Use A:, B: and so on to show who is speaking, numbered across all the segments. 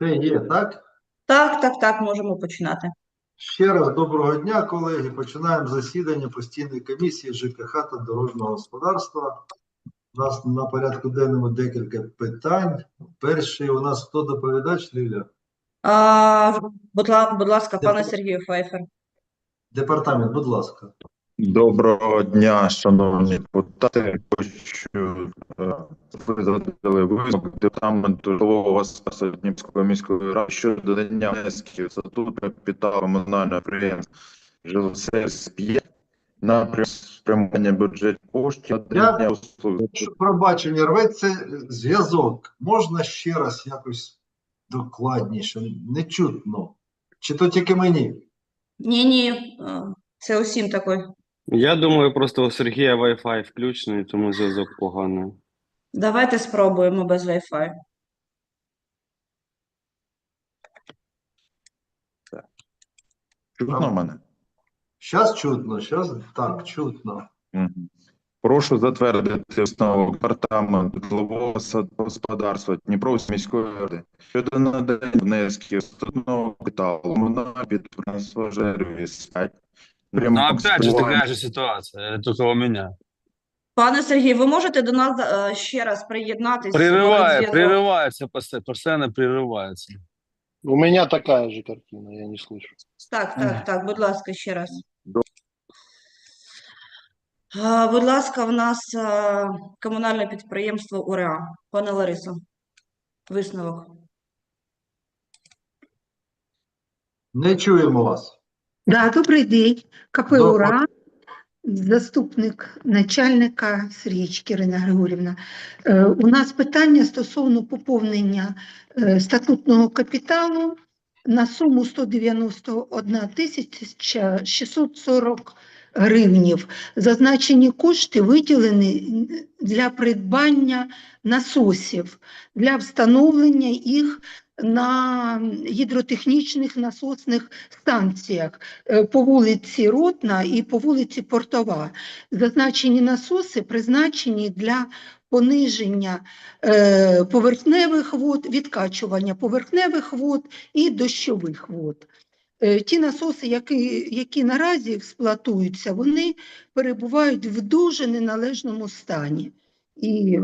A: Це є, так?
B: Так, так, так, можемо починати.
A: Ще раз доброго дня, колеги. Починаємо засідання постійної комісії ЖКХ та дорожнього господарства. У нас на порядку денному декілька питань. Перший у нас хто доповідач, Ліля?
B: А, будь, ла- будь ласка, пане
A: Дякую.
B: Сергію Файфер.
A: Департамент, будь ласка.
C: Доброго дня, шановні депутати. Хочу е, ви задали висновок департаменту житлового господарства Дніпровської міської ради щодо додання внесків статуту капіталу комунального підприємства «Жилсервіс 5» на спрямування бюджетних коштів
A: Я-
C: услуг.
A: Пробачення, рветься зв'язок. Можна ще раз якось докладніше? Не чутно. Чи то тільки мені?
B: Ні, ні, це усім такий.
D: Я думаю, просто у Сергія Wi-Fi включений, тому зв'язок поганий.
B: Давайте спробуємо без Wi-Fi.
C: Чутно мене?
A: Щас чутно, зараз так, чутно.
C: Прошу затвердити основу департамент житлового господарства Дніпровської міської ради щодо надання внесків статного капіталу на підприємство «Жервіс-5» Прям
E: ну, опять же такая же ситуация, э, только у мене.
B: Пане Сергій, ви можете до нас е, ще раз приєднатися?
E: Прерывает, прерывается, приривається, постоянно приривається.
F: У мене така же картина, я не слышу.
B: Так, так, так, будь ласка, ще раз. Будь ласка, в нас е, комунальне підприємство УРА. Пане Ларисо, висновок.
A: Не чуємо вас.
G: Да, добрий день. КП. «Ура», заступник начальника Срічки Ірина Григорівна. Е, У нас питання стосовно поповнення е, статутного капіталу на суму 191 тисяча 640 гривнів. Зазначені кошти виділені для придбання насосів, для встановлення їх на гідротехнічних насосних станціях е, по вулиці Ротна і по вулиці Портова. Зазначені насоси призначені для пониження е, поверхневих вод, відкачування поверхневих вод і дощових вод. Е, Ті насоси, які, які наразі експлуатуються, вони перебувають в дуже неналежному стані і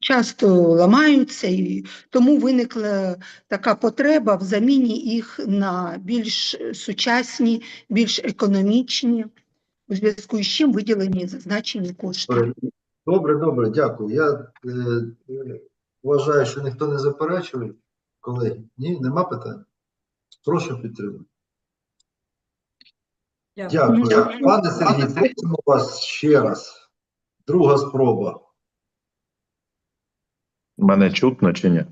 G: часто ламаються, і тому виникла така потреба в заміні їх на більш сучасні, більш економічні, у зв'язку з чим виділені зазначені кошти.
A: Добре, добре, дякую. Я е, е, вважаю, що ніхто не заперечує. Колеги, ні, нема питань? Прошу підтримати.
B: Дякую.
A: Дякую. Пане Сергій, просимо вас ще раз. Друга спроба.
C: Мене чутно чи ні?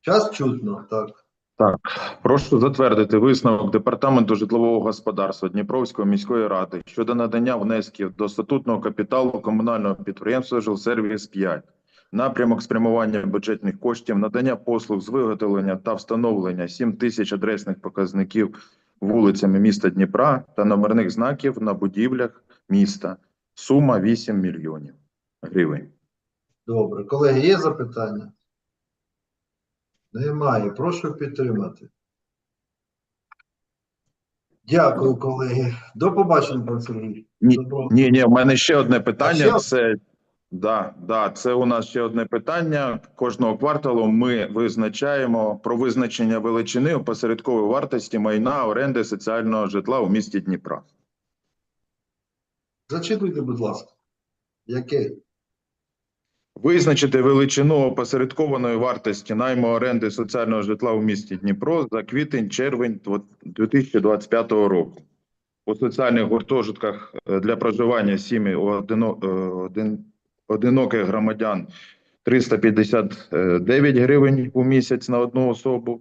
A: Час чутно, так.
C: Так, прошу затвердити висновок департаменту житлового господарства Дніпровської міської ради щодо надання внесків до статутного капіталу комунального підприємства «Жилсервіс 5». Напрямок спрямування бюджетних коштів, надання послуг з виготовлення та встановлення 7 тисяч адресних показників вулицями міста Дніпра та номерних знаків на будівлях міста. Сума 8 мільйонів гривень.
A: Добре. Колеги, є запитання? Немає. Прошу підтримати. Дякую, колеги. До побачення, пан Сергій.
C: Ні, Ні, ні, в мене ще одне питання.
A: ще?
C: Це да, да, це у нас ще одне питання. Кожного кварталу ми визначаємо про визначення величини опосередкової вартості майна оренди соціального житла у місті Дніпра.
A: Зачитуйте, будь ласка. Яке?
C: Визначити величину опосередкованої вартості найму оренди соціального житла у місті Дніпро за квітень-червень 2025 року. У соціальних гуртожитках е, для проживання сім'ї е, одиноких громадян 359 гривень у місяць на одну особу.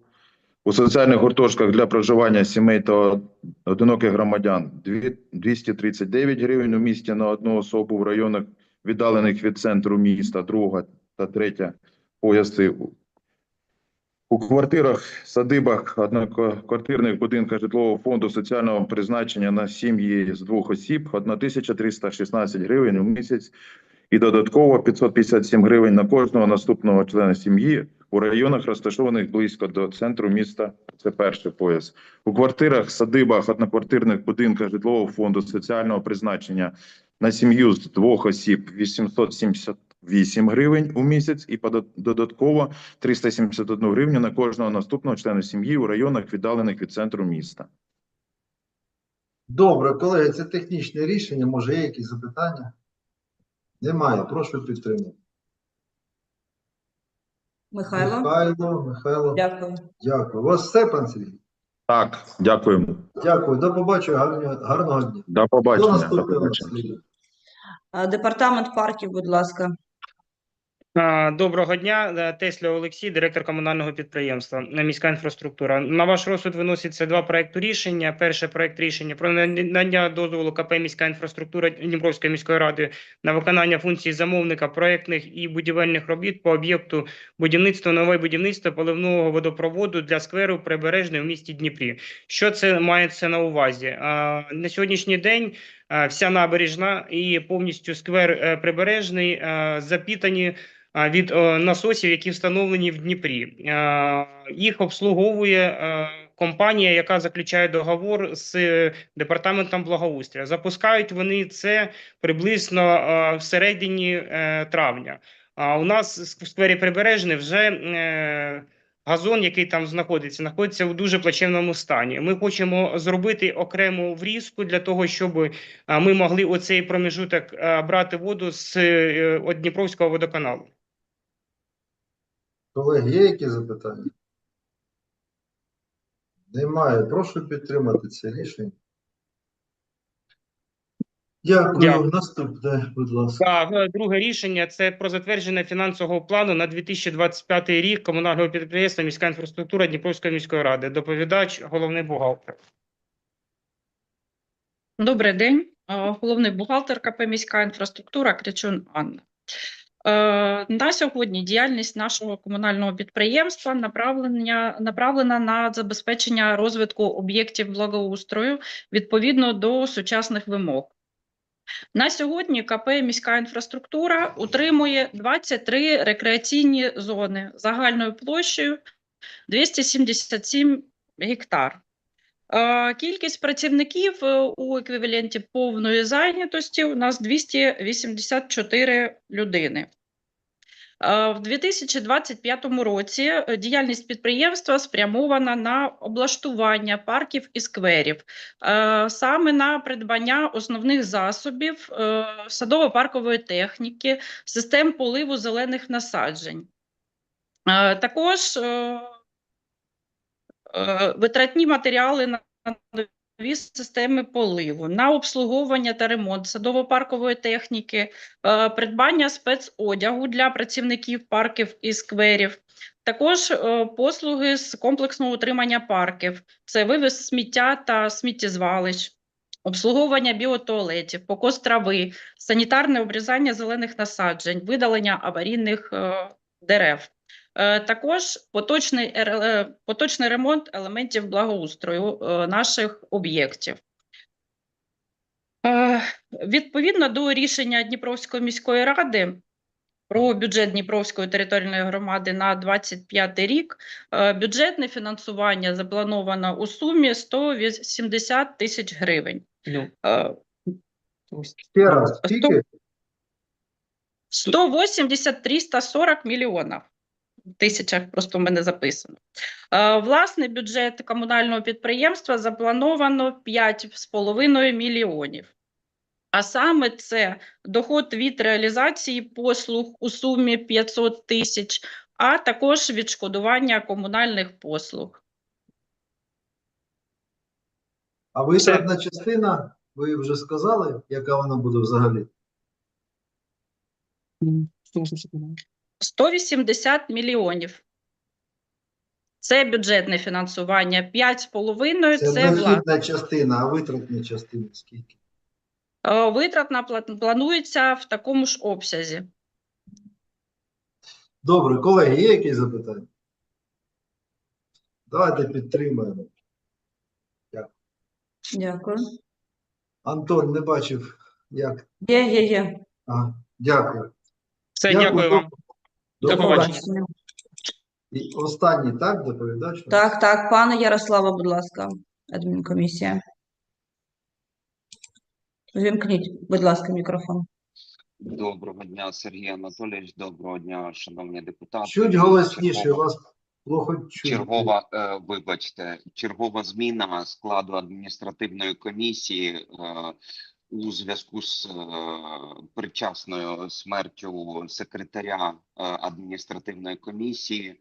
C: У соціальних гуртожитках для проживання сімей та одиноких громадян 239 гривень у місті на одну особу в районах віддалених від центру міста, друга та третя пояси. У квартирах, садибах, одноквартирних будинках житлового фонду соціального призначення на сім'ї з двох осіб 1316 гривень у місяць і додатково 557 гривень на кожного наступного члена сім'ї у районах, розташованих близько до центру міста. Це перший пояс. У квартирах, садибах, одноквартирних будинках житлового фонду соціального призначення на сім'ю з двох осіб 878 гривень у місяць і додатково 371 гривню на кожного наступного члена сім'ї у районах, віддалених від центру міста.
A: Добре, колеги, це технічне рішення. Може, є якісь запитання? Немає. Прошу підтримати.
B: Михайло?
A: Михайло, Михайло.
B: Дякую.
A: Дякую. У вас все, пан Сергій?
C: Так, дякуємо.
A: Дякую. До побачення. Гарного, гарного дня.
C: До побачення. До побачення.
B: Департамент парків, будь ласка.
H: Доброго дня, Е, Тесля Олексій, директор комунального підприємства е, міська інфраструктура. На ваш розсуд виноситься два проекти рішення. Перший проект рішення про надання дозволу КП міська інфраструктура Дніпровської міської ради на виконання функцій замовника проектних і будівельних робіт по об'єкту будівництва нове будівництво поливного водопроводу для скверу прибережний у місті Дніпрі. Що це мається на увазі? На сьогоднішній день вся набережна і повністю сквер е, прибережний запітані від е, насосів, які встановлені в Дніпрі. Е, Їх обслуговує е, компанія, яка заключає договор з е, департаментом благоустрою. Запускають вони це приблизно е, в середині е, травня. А у нас в сквері Прибережний вже е, газон, який там знаходиться, знаходиться у дуже плачевному стані. Ми хочемо зробити окрему врізку для того, щоб е, ми могли оцей проміжуток е, брати воду з е, Дніпровського водоканалу.
A: Колеги, є які запитання? Немає. Прошу підтримати це рішення. Дякую.
H: Дякую.
A: Наступне, будь ласка.
H: Так, е, друге рішення це про затвердження фінансового плану на 2025 рік комунального підприємства міська інфраструктура Дніпровської міської ради. Доповідач, головний бухгалтер.
I: Добрий день. Е, Головний бухгалтер КП «Міська інфраструктура» Кричун Анна. Е, На сьогодні діяльність нашого комунального підприємства направлення, направлена на забезпечення розвитку об'єктів благоустрою відповідно до сучасних вимог. На сьогодні КП «Міська інфраструктура» утримує 23 рекреаційні зони загальною площею 277 гектар. Кількість працівників е, у еквіваленті повної зайнятості у нас 284 людини. Е, В 2025 році е, діяльність підприємства спрямована на облаштування парків і скверів, е, саме на придбання основних засобів е, садово-паркової техніки, систем поливу зелених насаджень. Е, Також витратні матеріали на системи поливу, на обслуговування та ремонт садово-паркової техніки, е, придбання спецодягу для працівників парків і скверів, також е, послуги з комплексного утримання парків, це вивіз сміття та сміттєзвалищ. Обслуговування біотуалетів, покос трави, санітарне обрізання зелених насаджень, видалення аварійних е, дерев. Е, Також поточний, е, поточний ремонт елементів благоустрою е, наших об'єктів. Відповідно до рішення Дніпровської міської ради про бюджет Дніпровської територіальної громади на 25 рік, бюджетне фінансування заплановано у сумі 180 тисяч гривень. Е,
A: Ще раз, скільки?
I: 180 340 мільйонів. Тисячах просто в мене записано. Е, Власний бюджет комунального підприємства заплановано 5,5 мільйонів. А саме це доход від реалізації послуг у сумі 500 тисяч, а також відшкодування комунальних послуг.
A: А витратна частина, ви вже сказали, яка вона буде взагалі?
I: 180 мільйонів. Це бюджетне фінансування. 5,5
A: Це
I: це
A: дохідна частина, а витратна частина скільки?
I: Е, Витратна планується в такому ж обсязі.
A: Добре, колеги, є якісь запитання? Давайте підтримаємо.
B: Дякую.
A: Антон не бачив, як.
B: Є, є, є.
A: А, дякую.
H: Все, дякую вам.
A: До побачення. І останній, так, доповідач?
B: Так, так, пане Ярослава, будь ласка, адмінкомісія. Вімкніть, будь ласка, мікрофон.
J: Доброго дня, Сергій Анатолійович. Доброго дня, шановні депутати.
A: Чуть голосніше,
J: Чергова-
A: вас плохо чути.
J: Чергова, е, вибачте, чергова зміна складу адміністративної комісії е, у зв'язку з е, причасною смертю секретаря е, адміністративної комісії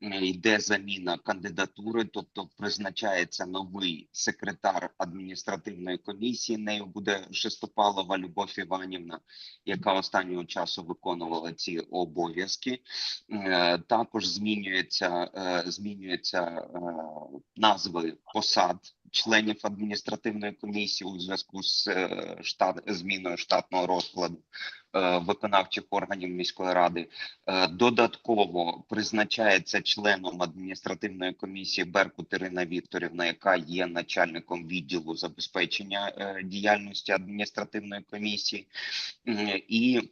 J: йде заміна кандидатури, тобто призначається новий секретар адміністративної комісії. Нею буде Шестопалова Любов Іванівна, яка останнього часу виконувала ці обов'язки. Е, Також змінюється, е, змінюється е, назви посад членів адміністративної комісії у зв'язку з е, штат зміною штатного розкладу е, виконавчих органів міської ради. Е, Додатково призначається членом адміністративної комісії Беркут Ірина Вікторівна, яка є начальником відділу забезпечення діяльності адміністративної комісії. І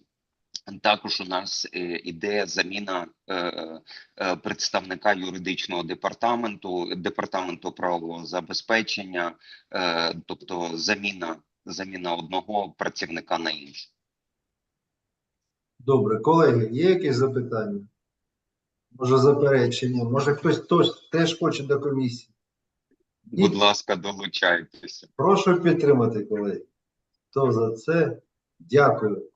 J: також у нас е, іде заміна е, е, представника юридичного департаменту, департаменту правового забезпечення, тобто заміна, заміна одного працівника на інший.
A: Добре, колеги, є якісь запитання? Може, заперечення? Може, хтось тож- теж хоче до комісії? Ні.
J: Будь ласка, долучайтеся.
A: Прошу підтримати, колеги. Хто за це? Дякую.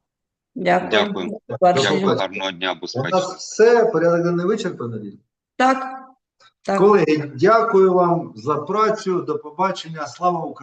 B: Дякую.
J: Дякую. Дякую, гарного дня,
A: У
J: безпечно.
A: нас все, порядок денний вичерпаний.
B: Так, так.
A: Колеги, дякую вам за працю. До побачення. Слава Україні!